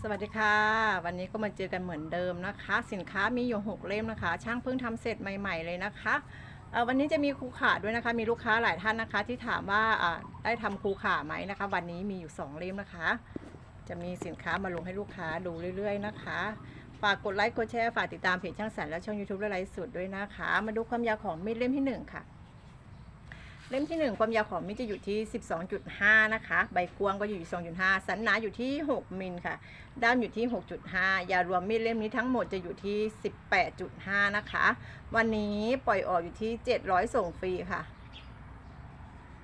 สวัสดีค่ะ วันนี้ก็มาเจอกันเหมือนเดิมนะคะ สินค้ามีอยู่หกเล่มนะคะ ช่างเพิ่งทำเสร็จใหม่ ๆเลยนะคะวันนี้จะมีครูขาด้วยนะคะ มีลูกค้าหลายท่านนะคะ ที่ถามว่าได้ทำครูขาไหมนะคะ วันนี้มีอยู่สองเล่มนะคะ จะมีสินค้ามาลงให้ลูกค้าดูเรื่อย ๆ นะคะ ฝากกดไลค์กดแชร์ฝากติดตามเพจช่างแสนและช่อง YouTube และไลฟ์สดด้วยนะคะ มาดูความยาวของมีดเล่มที่หนึ่งค่ะ เล่มที่ 1 ความยาวของมีดจะอยู่ที่ 12.5 นะคะ ใบกว้างก็อยู่ที่2.5 สันหนาอยู่ที่ 6 มิลค่ะ ด้ามอยู่ที่ 6.5 ยารวมมีดเล่มนี้ทั้งหมดจะอยู่ที่ 18.5 นะคะ วันนี้ปล่อยออกอยู่ที่ 700 ส่งฟรีค่ะ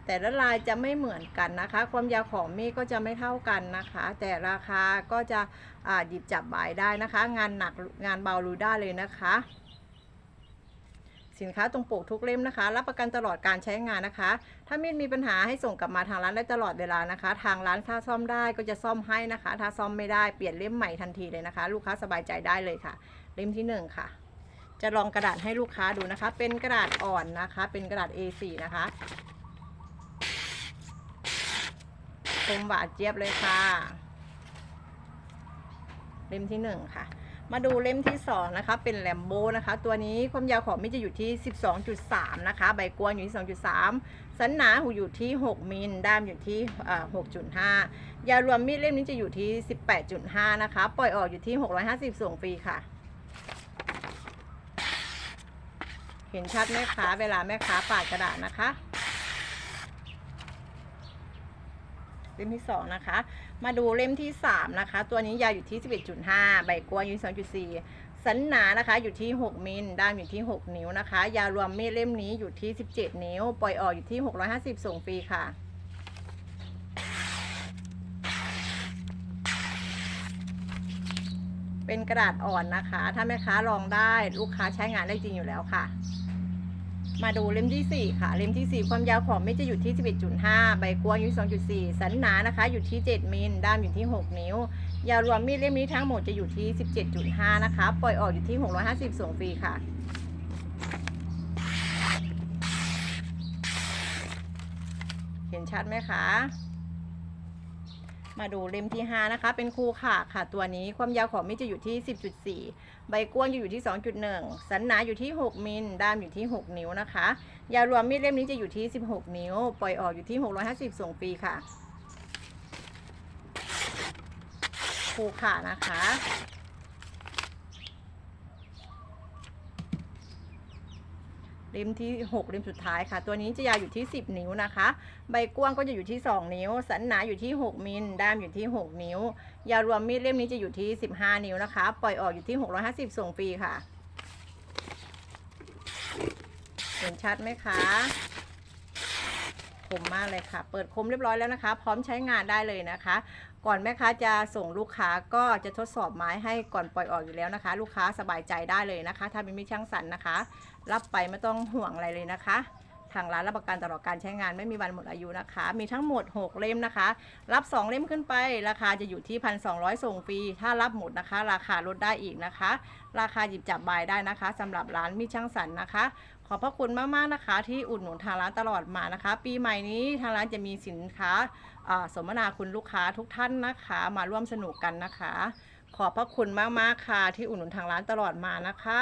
แต่ละลายจะไม่เหมือนกันนะคะ ความยาวของมีดก็จะไม่เท่ากันนะคะ แต่ราคาก็จะหยิบจับบ่ายได้นะคะ งานหนักงานเบารู้ได้เลยนะคะ สินค้าตรงปกทุกเล่มนะคะ รับประกันตลอดการใช้งานนะคะ ถ้ามีดมีปัญหาให้ส่งกลับมาทางร้านได้ตลอดเวลานะคะ ทางร้านถ้าซ่อมได้ก็จะซ่อมให้นะคะ ถ้าซ่อมไม่ได้เปลี่ยนเล่มใหม่ทันทีเลยนะคะ ลูกค้าสบายใจได้เลยค่ะ เล่มที่หนึ่งค่ะ จะลองกระดาษให้ลูกค้าดูนะคะ เป็นกระดาษอ่อนนะคะ เป็นกระดาษ A4 นะคะคมหวานเจี๊ยบเลยค่ะ เล่มที่หนึ่งค่ะ มาดูเล่มที่ 2 นะคะ เป็นแลมโบนะคะ ตัวนี้ความยาวของมิดจะอยู่ที่ 12.3 นะคะ ใบกวนอยู่ที่2.3 สันหนาหูอยู่ที่ 6 มิลด้ามอยู่ที่อ่า6.5 ยารวมมีดเล่มนี้จะอยู่ที่ 18.5 นะคะ ปล่อยออกอยู่ที่ 650 ส่งฟรีค่ะ เห็นชัดไหมคะ เวลาแม่ค้าปาดกระดาษนะคะ เล่มที่2นะคะ มาดูเล่มที่3นะคะ ตัวนี้ยาวอยู่ที่11.5ใบกว้างอยู่ที่2.4สันหนานะคะอยู่ที่ 6 มิลด้ามอยู่ที่ 6 นิ้วนะคะ ยาวรวมมีดเล่มนี้อยู่ที่ 17 นิ้ว ปล่อยออกอยู่ที่ 650 ส่งฟรีค่ะ เป็นกระดาษอ่อนนะคะ ถ้าแม่ค้าลองได้ลูกค้าใช้งานได้จริงอยู่แล้วค่ะ มาดูเล่มที่ 4 ค่ะ เล่มที่ 4 ความยาวของเม็ดจะอยู่ที่ 11.5 ใบกว้างอยู่ที่2.4 สันหนานะคะอยู่ที่ 7 มิลด้ามอยู่ที่ 6 นิ้ว ยาวรวมมีดเล่มนี้ทั้งหมดจะอยู่ที่ 17.5 นะคะ ปล่อยออกอยู่ที่ 650 ส่งฟรีค่ะเห็นชัดไหมคะ มาดูเล่มที่ 5 นะคะ เป็นคูขาค่ะตัวนี้ความยาวของมีดจะอยู่ที่ 10.4 ใบกว้างจะอยู่ที่ 2.1 สันหนาอยู่ที่ 6 มิลด้ามอยู่ที่ 6 นิ้วนะคะ ยาวรวมมีดเล่มนี้จะอยู่ที่ 16 นิ้ว ปล่อยออกอยู่ที่ 650 ส่งฟรีค่ะ คูขานะคะ เล่มที่ 6 เล่มสุดท้ายค่ะ ตัวนี้จะยาวอยู่ที่ 10 นิ้วนะคะ ใบกว้างก็จะอยู่ที่ 2 นิ้ว สันหนาอยู่ที่ 6 มิลด้ามอยู่ที่ 6 นิ้ว ยาวรวมมีดเล่มนี้จะอยู่ที่ 15 นิ้วนะคะ ปล่อยออกอยู่ที่ 650 ส่งฟรีค่ะ เห็นชัดไหมคะ มมากเลยค่ะ เปิดคมเรียบร้อยแล้วนะคะ พร้อมใช้งานได้เลยนะคะ ก่อนแม่ค้าจะส่งลูกค้าก็จะทดสอบไม้ให้ก่อนปล่อยออกอยู่แล้วนะคะ ลูกค้าสบายใจได้เลยนะคะ ถ้าเป็นมิช่างสันนะคะ รับไปไม่ต้องห่วงอะไรเลยนะคะทางร้านรับประกันตลอดการใช้งานไม่มีวันหมดอายุนะคะ มีทั้งหมด 6 เล่มนะคะ รับ 2 เล่มขึ้นไป ราคาจะอยู่ที่ 1,200 ส่งฟรี ถ้ารับหมดนะคะ ราคาลดได้อีกนะคะ ราคาหยิบจับบายได้นะคะสำหรับร้านมิช่างสันนะคะ ขอบพระคุณมากๆนะคะ ที่อุดหนุนทางร้านตลอดมานะคะ ปีใหม่นี้ทางร้านจะมีสินค้าสมนาคุณลูกค้าทุกท่านนะคะ มาร่วมสนุกกันนะคะ ขอบพระคุณมากๆค่ะ ที่อุดหนุนทางร้านตลอดมานะคะ